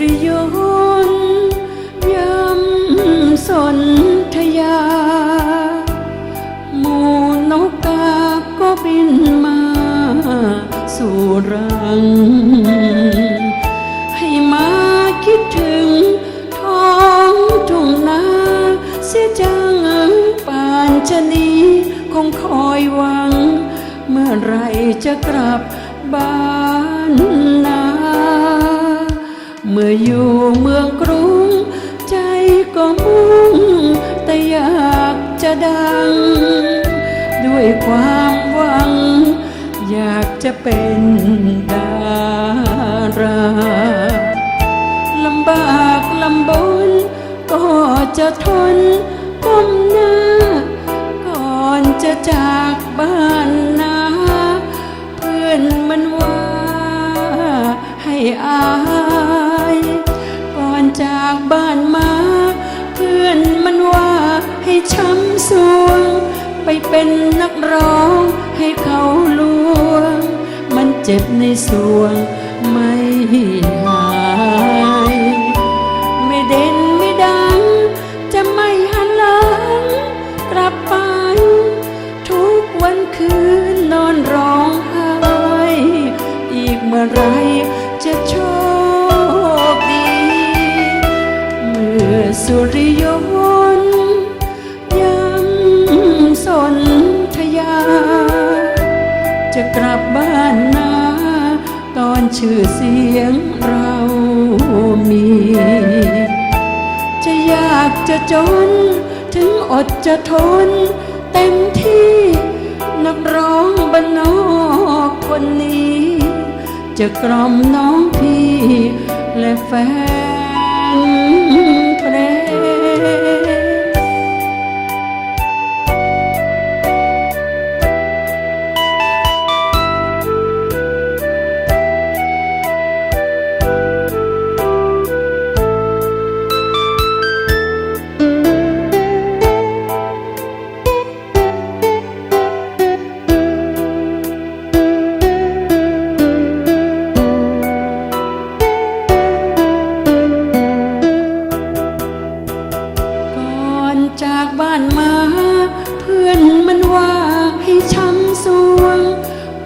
ริยนยำสนธยา หมูนกกาก็บินมาสู่รัง ให้มาคิดถึงท้องทุ่งนาเสียจังป่านชะนีคงคอยหวัง เมื่อไรจะกลับบ้าน มื่ออยู่เมืองกรุง ใจก็มุ่ง แต่อยากจะดัง ด้วยความหวัง อยากจะเป็นดาราลำบากลำบน ก็จะทนก้มหน้า ก่อนจะจากบ้าน ไปเป็นนักร้องให้เขาลวง มันเจ็บในสวงไม่หาย ไม่เด่นไม่ดัง จะไม่หันหลังกลับไป ทุกวันคืนนอนร้องไห้อีกเมื่อไรจะโชคดี เมื่อสุริยน จะกลับบ้านนา ตอนชื่อเสียงเรามี จะอยากจะจน ถึงอดจะทน เต็มที่นักร้องบ้านนอกคนนี้ จะกล่อมน้องพี่และแฟน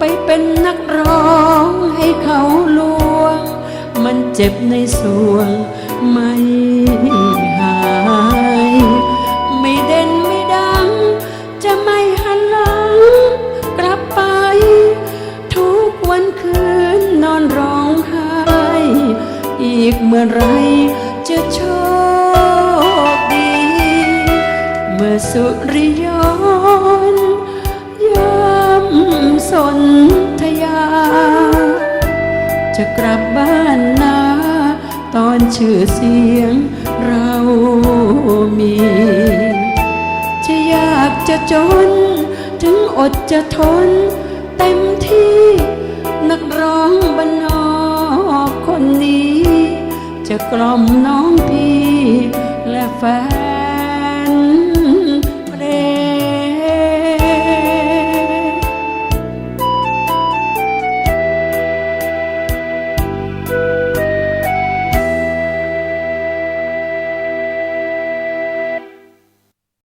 ไปเป็นนักร้องให้เขาลวง มันเจ็บในสวงไม่หาย ไม่เด่นไม่ดัง จะไม่หันหลังกลับไป ทุกวันคืนนอนร้องไห้ อีกเมื่อไรจะโชคดี เมื่อสุริย นธยา จะกลับบ้านนา ตอนชื่อเสียงเรามี จะยากจะจน ถึงอดจะทน เต็มที่นักร้องบ้านนอกคนนี้ จะกล่อมน้องพี่และแฟน